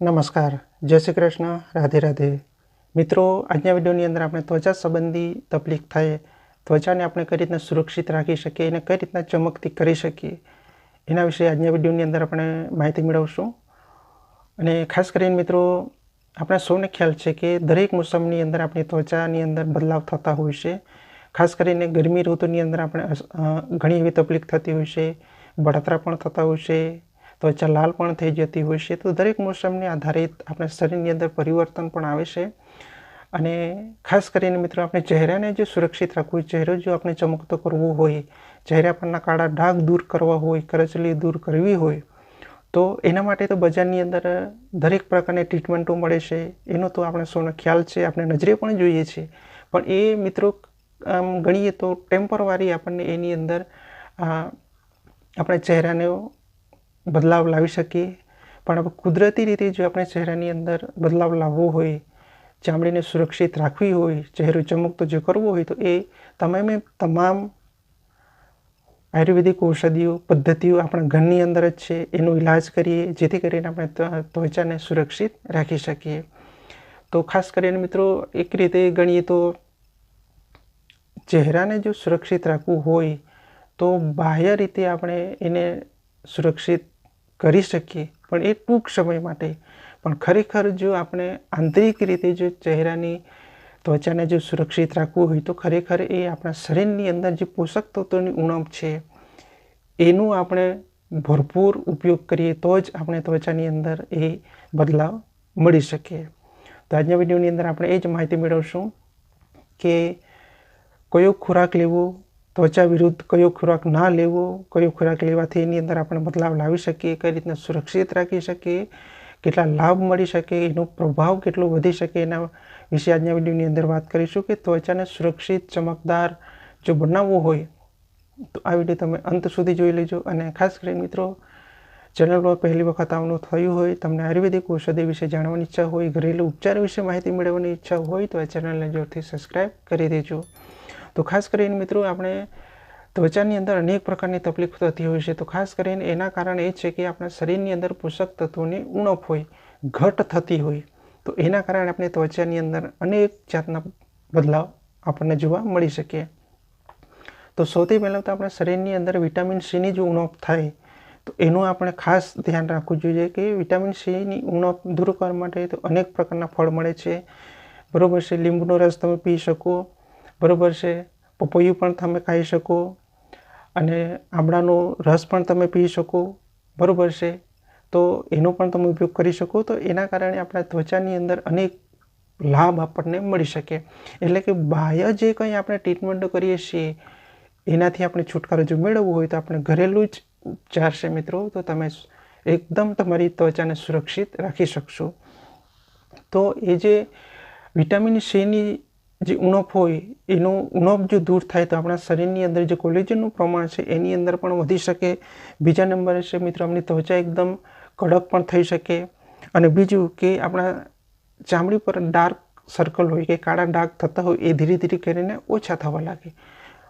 નમસ્કાર. જય શ્રી કૃષ્ણ. રાધે રાધે. મિત્રો, આજના વિડીયોની અંદર આપણે ત્વચા સંબંધી તકલીફ થાય, ત્વચાને આપણે કઈ રીતના સુરક્ષિત રાખી શકીએ એને કઈ રીતના ચમકતી કરી શકીએ, એના વિશે આજના વિડીયોની અંદર આપણે માહિતી મેળવશું. અને ખાસ કરીને મિત્રો, આપણે સૌને ખ્યાલ છે કે દરેક મોસમની અંદર આપણી ત્વચાની અંદર બદલાવ થતા હોય છે. ખાસ કરીને ગરમી ઋતુની અંદર આપણે ઘણી એવી તકલીફ થતી હોય છે, બળતરા પણ થતા હોય છે ત્વચા લાલ પણ થઈ જતી હોય છે. તો દરેક મોસમને આધારિત આપણા શરીરની અંદર પરિવર્તન પણ આવે છે. અને ખાસ કરીને મિત્રો, આપણે ચહેરાને જો સુરક્ષિત રાખવું ચહેરો જો આપણે ચમકતો કરવો હોય, ચહેરા પરના કાળા ડાઘ દૂર કરવા હોય, કરચલી દૂર કરવી હોય, તો એના માટે તો બજારની અંદર દરેક પ્રકારની ટ્રીટમેન્ટો મળે છે. એનો તો આપણે સૌનો ખ્યાલ છે, આપણે નજરે પણ જોઈએ છીએ પણ એ મિત્રો, આમ ગણીએ તો ટેમ્પરવારી આપણને એની અંદર આપણે ચહેરાને બદલાવ લાવી શકીએ. પણ કુદરતી રીતે જો આપણે ચહેરાની અંદર બદલાવ લાવવો હોય, ચામડીને સુરક્ષિત રાખવી હોય, ચહેરો ચમકતો જો કરવો હોય, તો એ તમામે તમામ આયુર્વેદિક ઔષધિઓ, પદ્ધતિઓ આપણા ઘરની અંદર જ છે. એનો ઈલાજ કરીએ, જેથી કરીને આપણે ત્વચાને સુરક્ષિત રાખી શકીએ. તો ખાસ કરીને મિત્રો, એક રીતે ગણીએ તો ચહેરાને જો સુરક્ષિત રાખવું હોય, તો બાહ્ય રીતે આપણે એને સુરક્ષિત કરી શકીએ, પણ એ ટૂંક સમય માટે. પણ ખરેખર જો આપણે આંતરિક રીતે જો ચહેરાની ત્વચાને જો સુરક્ષિત રાખવું હોય, તો ખરેખર એ આપણા શરીરની અંદર જે પોષક તત્વોની ઉણપ છે, એનું આપણે ભરપૂર ઉપયોગ કરીએ, તો જ આપણે ત્વચાની અંદર એ બદલાવ મળી શકે. તો આજના વિડીયોની અંદર આપણે એ જ માહિતી મેળવશું કે કયો ખોરાક લેવો ત્વચા વિરુદ્ધ કયો ખોરાક ના લેવો, કયો ખોરાક લેવાથી એની અંદર આપણે બદલાવ લાવી શકીએ, કઈ રીતના સુરક્ષિત રાખી શકીએ, કેટલા લાભ મળી શકે, એનો પ્રભાવ કેટલો વધી શકે એના વિશે આજના વિડીયોની અંદર વાત કરીશું કે ત્વચાને સુરક્ષિત, ચમકદાર જો બનાવવું હોય, તો આ વીડિયો તમે અંત સુધી જોઈ લેજો. અને ખાસ કરીને મિત્રો, ચેનલ પર પહેલી વખત આવનું થયું હોય, તમને આયુર્વેદિક ઔષધિ વિશે જાણવાની ઈચ્છા હોય, ઘરેલું ઉપચાર વિશે માહિતી મેળવવાની ઈચ્છા હોય, તો આ ચેનલને જોરથી સબસ્ક્રાઈબ કરી દેજો. તો ખાસ કરીને મિત્રો આપણે ત્વચાની અંદર અનેક પ્રકારની તકલીફ થતી હોય છે. તો ખાસ કરીને એના કારણે એ છે કે આપણા શરીરની અંદર પોષક તત્વોની ઉણપ હોય, ઘટ થતી હોય, તો એના કારણે આપણે ત્વચાની અંદર અનેક જાતના બદલાવ આપણને જોવા મળી શકે. તો સૌથી પહેલાં તો આપણા શરીરની અંદર વિટામિન સીની જો ઉણપ થાય, તો એનું આપણે ખાસ ધ્યાન રાખવું જોઈએ કે વિટામિન સીની ઉણપ દૂર કરવા માટે તો અનેક પ્રકારના ફળ મળે છે. બરાબર છે, લીંબુનો રસ તમે પી શકો બરોબર છે? પપૈયું પણ તમે ખાઈ શકો અને આમળાનો રસ પણ તમે પી શકો, બરાબર છે? તો એનો પણ તમે ઉપયોગ કરી શકો. તો એના કારણે આપણા ત્વચાની અંદર અનેક લાભ આપણને મળી શકે. એટલે કે બાહ્ય જે કંઈ આપણે ટ્રીટમેન્ટો કરીએ છીએ, એનાથી આપણે છુટકારો જો મેળવવો હોય તો આપણે ઘરેલું જ ઉપચાર છે મિત્રો. તો તમે એકદમ તમારી ત્વચાને સુરક્ષિત રાખી શકશો. તો એ જે વિટામિન સીની જે ઉણપ હોય, એનો ઉણપ જો દૂર થાય તો આપણા શરીરની અંદર જે કોલેજનનું પ્રમાણ છે, એની અંદર પણ વધી શકે. બીજા નંબરે છે મિત્રો, આપણી ત્વચા એકદમ કડક પણ થઈ શકે. અને બીજું કે આપણા ચામડી પર ડાર્ક સર્કલ હોય કે કાળા ડાર્ક થતા હોય, એ ધીરે ધીરે કરીને ઓછા થવા લાગે.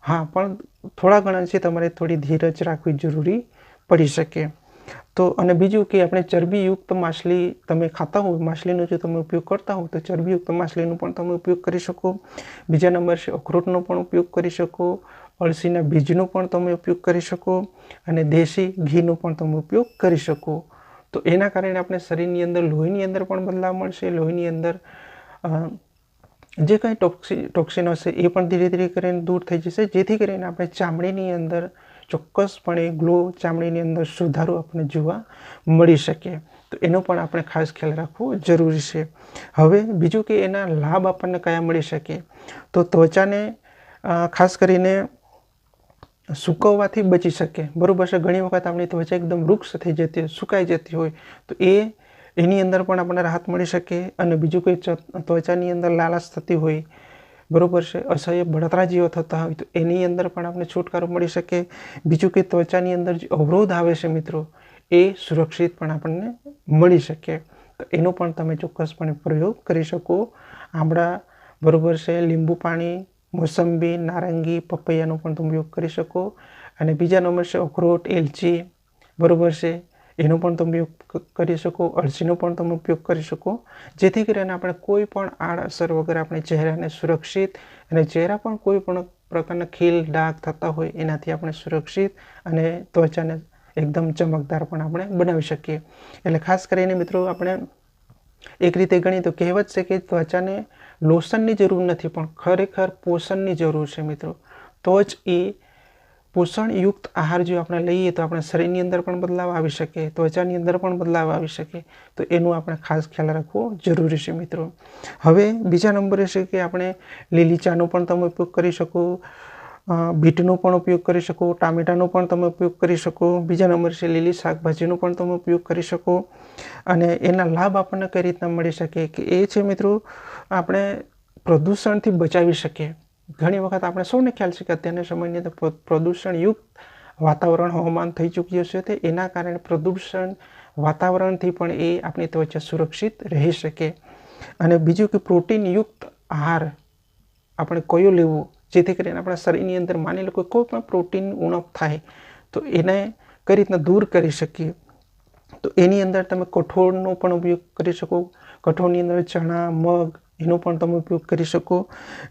હા, પણ થોડા ઘણા છે, તમારે થોડી ધીરજ રાખવી જરૂરી પડી શકે. તો અને બીજું કે આપણે ચરબીયુક્ત માછલી તમે ખાતા હો માછલીનો જો તમે ઉપયોગ કરતા હો તો ચરબીયુક્ત માછલીનો પણ તમે ઉપયોગ કરી શકો. બીજા નંબર છે અખરોટનો પણ ઉપયોગ કરી શકો. અળસીના બીજનો પણ તમે ઉપયોગ કરી શકો. અને દેશી ઘીનો પણ તમે ઉપયોગ કરી શકો. તો એના કારણે આપણે શરીરની અંદર, લોહીની અંદર પણ બદલાવ મળશે. લોહીની અંદર જે કંઈ ટોક્સી, ટોક્સિન હશે એ પણ ધીરે ધીરે કરીને દૂર થઈ જશે. જેથી કરીને આપણે ચામડીની અંદર ચોક્કસપણે ગ્લો ચામડીની અંદર સુધારો આપણને જોવા મળી શકે. તો એનો પણ આપણે ખાસ ખ્યાલ રાખવો જરૂરી છે. હવે બીજું કે એના લાભ આપણને કયા મળી શકે? તો ત્વચાને ખાસ કરીને સૂકવવાથી બચી શકે. બરાબર છે? ઘણી વખત આપણી ત્વચા એકદમ વૃક્ષ થઈ જતી હોય, સુકાઈ જતી હોય, તો એ એની અંદર પણ આપણને રાહત મળી શકે અને બીજું કોઈ ત્વચાની અંદર લાલાશ થતી હોય બરોબર છે? અસહ્ય બળતરા જેવો થતા હોય તો એની અંદર પણ આપણે છુટકારો મળી શકે. બીજું કે ત્વચાની અંદર જે અવરોધ આવે છે મિત્રો, એ સુરક્ષિત પણ આપણને મળી શકે. તો એનો પણ તમે ચોક્કસપણે પ્રયોગ કરી શકો. આમળા, બરોબર છે, લીંબુ પાણી, મોસંબી, નારંગી, પપૈયાનો પણ તમે ઉપયોગ કરી શકો. અને બીજા નંબર છે, અખરોટ, એલચી, બરોબર છે. એનો પણ તમે ઉપયોગ કરી શકો, અળસીનો પણ તમે ઉપયોગ કરી શકો. જેથી કરીને આપણે કોઈ પણ આડઅસર વગર આપણે ચહેરાને સુરક્ષિત અને ચહેરા પણ કોઈ પણ પ્રકારના ખીલ, ડાઘ થતા હોય એનાથી આપણે સુરક્ષિત અને ત્વચાને એકદમ ચમકદાર પણ આપણે બનાવી શકીએ. એટલે ખાસ કરીને મિત્રો આપણે એક રીતે ગણીએ તો કહેવત છે કે ત્વચાને લોશનની જરૂર નથી, પણ ખરેખર પોષણની જરૂર છે મિત્રો. તો જ એ પોષણયુક્ત આહાર જો આપણે લઈએ તો આપણા શરીરની અંદર પણ બદલાવ આવી શકે, ત્વચાની અંદર પણ બદલાવ આવી શકે. તો એનું આપણે ખાસ ખ્યાલ રાખવો જરૂરી છે મિત્રો. હવે બીજા નંબરે છે કે આપણે લીલી ચાનો પણ તમે ઉપયોગ કરી શકો બીટનો પણ ઉપયોગ કરી શકો, ટામેટાનો પણ તમે ઉપયોગ કરી શકો, બીજા નંબર છે લીલી શાકભાજીનો પણ તમે ઉપયોગ કરી શકો. અને એના લાભ આપણને કઈ રીતના મળી શકે કે એ છે મિત્રો, આપણે પ્રદૂષણથી બચાવી શકીએ. ઘણી વખત આપણે સૌને ખ્યાલ છે કે અત્યારના સમયની અંદર પ્રદૂષણયુક્ત વાતાવરણ હવામાન થઈ ચૂક્યું છે તે એના કારણે પ્રદૂષણ વાતાવરણથી પણ એ આપણી ત્વચા સુરક્ષિત રહી શકે. અને બીજું કે પ્રોટીનયુક્ત આહાર આપણે કયો લેવો? જેથી કરીને આપણા શરીરની અંદર માની લો કોઈ પણ પ્રોટીન ઉણપ થાય, તો એને કઈ રીતના દૂર કરી શકીએ? તો એની અંદર તમે કઠોળનો પણ ઉપયોગ કરી શકો. કઠોળની અંદર ચણા, મગ એનો પણ તમે ઉપયોગ કરી શકો.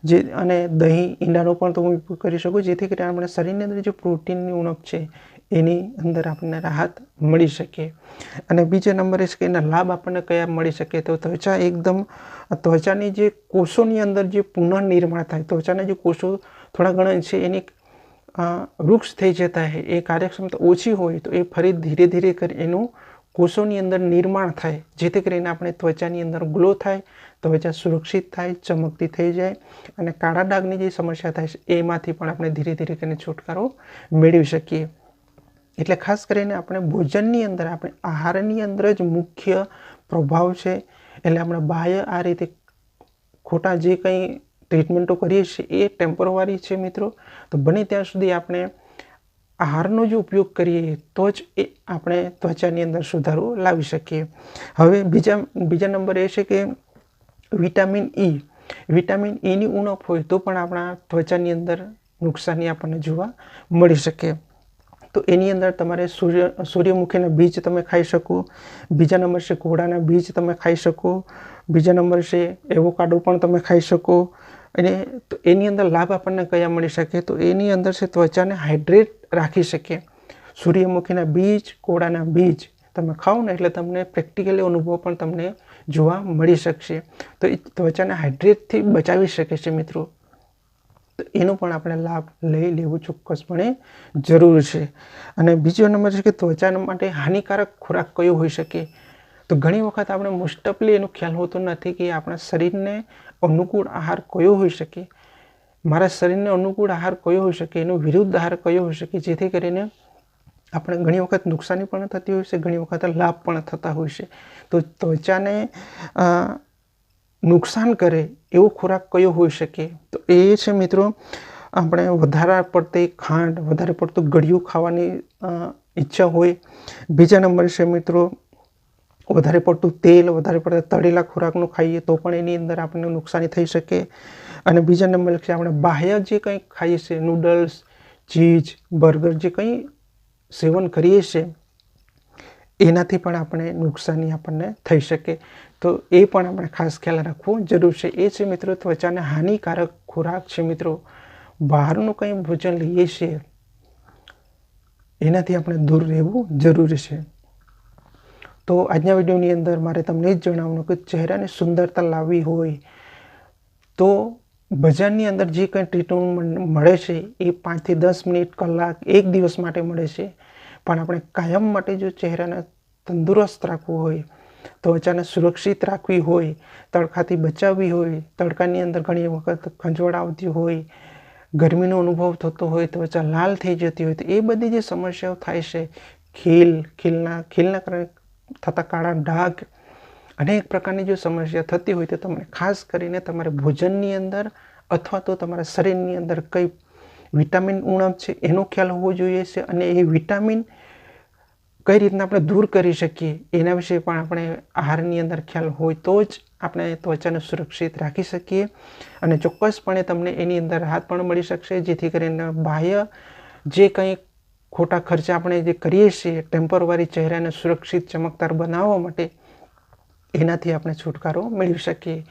જે, અને દહીં, ઈંડાનો પણ તમે ઉપયોગ કરી શકો. જેથી કરીને આપણે શરીરની અંદર જે પ્રોટીનની ઉણપ છે, એની અંદર આપણને રાહત મળી શકે. અને બીજા નંબર છે કે એના લાભ આપણને કયા મળી શકે? તો ત્વચા એકદમ, ત્વચાની જે કોષોની અંદર જે પુનઃનિર્માણ થાય, ત્વચાના જે કોષો થોડા ઘણા છે, એની વૃક્ષ થઈ જતા હોય, એ કાર્યક્ષમતા ઓછી હોય, તો એ ફરી ધીરે ધીરે કરી, એનું કોષોની અંદર નિર્માણ થાય, જેથી કરીને આપણે ત્વચાની અંદર ગ્લો થાય, ત્વચા સુરક્ષિત થાય, ચમકતી થઈ જાય અને કાળા ડાઘની જે સમસ્યા થાય છે, એમાંથી પણ આપણે ધીરે ધીરે કરીને છુટકારો મેળવી શકીએ. એટલે ખાસ કરીને આપણે ભોજનની અંદર, આપણે આહારની અંદર જ મુખ્ય પ્રભાવ છે. એટલે આપણે બાહ્ય આ રીતે ખોટા જે કંઈ ટ્રીટમેન્ટો કરીએ છીએ, એ ટેમ્પરવારી છે મિત્રો. તો બને ત્યાં સુધી આપણે આહારનો જો ઉપયોગ કરીએ તો જ એ આપણે ત્વચાની અંદર સુધારો લાવી શકીએ. હવે બીજા બીજા નંબર એ છે કે વિટામિન ઈ વિટામિન ઈની ઉણપ હોય તો પણ આપણા ત્વચાની અંદર નુકસાની આપણને જોવા મળી શકે. તો એની અંદર તમારે સૂર્ય, સૂર્યમુખીના બીજ તમે ખાઈ શકો. બીજા નંબર છે ઘોડાના બીજ તમે ખાઈ શકો. બીજા નંબર છે એવોકાડો પણ તમે ખાઈ શકો. અને તો એની અંદર લાભ આપણને કયા મળી શકે? તો એની અંદર છે ત્વચાને હાઇડ્રેટ રાખી શકે. સૂર્યમુખીના બીજ, કોળાના બીજ તમે ખાઓ ને એટલે તમને પ્રેક્ટિકલી અનુભવ પણ તમને જોવા મળી શકશે. તો એ ત્વચાને હાઇડ્રેટથી બચાવી શકે છે મિત્રો. તો એનો પણ આપણે લાભ લઈ લેવું ચોક્કસપણે જરૂર છે. અને બીજો નંબર છે કે ત્વચા માટે હાનિકારક ખોરાક કયો હોઈ શકે? તો ઘણી વખત આપણે મોસ્ટઅપલી એનો ખ્યાલ હોતો નથી કે આપણા શરીરને અનુકૂળ આહાર કયો હોઈ શકે. મારા શરીરને અનુકૂળ આહાર કયો હોઈ શકે, એનો વિરુદ્ધ આહાર કયો હોઈ શકે, જેથી કરીને આપણે ઘણી વખત નુકસાની પણ થતી હોય છે, ઘણી વખત લાભ પણ થતા હોય છે. તો ત્વચાને નુકસાન કરે એવો ખોરાક કયો હોઈ શકે? તો એ છે મિત્રો, આપણે વધારે પડતી ખાંડ, વધારે પડતું ગળ્યું ખાવાની ઈચ્છા હોય. બીજા નંબર છે મિત્રો વધારે પડતું તેલ, વધારે પડતા તળેલા ખોરાકનું ખાઈએ તો પણ એની અંદર આપણને નુકસાની થઈ શકે. અને બીજા નંબર છે આપણે બાહ્ય જે કંઈ ખાઈએ છીએ નૂડલ્સ ચીઝ બર્ગર જે કંઈ સેવન કરીએ છીએ, એનાથી પણ આપણે નુકસાની આપણને થઈ શકે. તો એ પણ આપણે ખાસ ખ્યાલ રાખવો જરૂર છે. એ છે મિત્રો ત્વચાને હાનિકારક ખોરાક છે મિત્રો. બહારનું કંઈ ભોજન લઈએ છીએ, એનાથી આપણે દૂર રહેવું જરૂરી છે. તો આજના વિડીયોની અંદર મારે તમને જ જણાવવાનું કે ચહેરાને સુંદરતા લાવવી હોય તો બજારની અંદર જે કંઈ ટ્રીટમેન્ટ મળે છે એ પાંચથી દસ મિનિટ કલાક એક દિવસ માટે મળે છે. પણ આપણે કાયમ માટે જો ચહેરાને તંદુરસ્ત રાખવું હોય ત્વચાને સુરક્ષિત રાખવી હોય, તડકાથી બચાવવી હોય, તડકાની અંદર ઘણી વખત ખંજવડ આવતી હોય, ગરમીનો અનુભવ થતો હોય ત્વચા લાલ થઈ જતી હોય, તો એ બધી જે સમસ્યાઓ થાય છે, ખીલ, ખીલના ખીલના કારણે થતા કાળા ડાઘ, અનેક પ્રકારની જો સમસ્યા થતી હોય તો તમને ખાસ કરીને તમારે ભોજનની અંદર અથવા તો તમારા શરીરની અંદર કઈ વિટામિન ઉણપ છે એનો ખ્યાલ હોવો જોઈએ છે અને એ વિટામિન કઈ રીતના આપણે દૂર કરી શકીએ એના વિશે પણ આપણે આહારની અંદર ખ્યાલ હોય તો જ આપણે ત્વચાને સુરક્ષિત રાખી શકીએ અને ચોક્કસપણે તમને એની અંદર રાહત પણ મળી શકશે, જેથી કરીને બાહ્ય જે કંઈ ખોટા ખર્ચા આપણે જે કરીએ છીએ ટેમ્પરવારી ચહેરાને સુરક્ષિત, ચમકદાર બનાવવા માટે, એનાથી આપણે છુટકારો મેળવી શકીએ.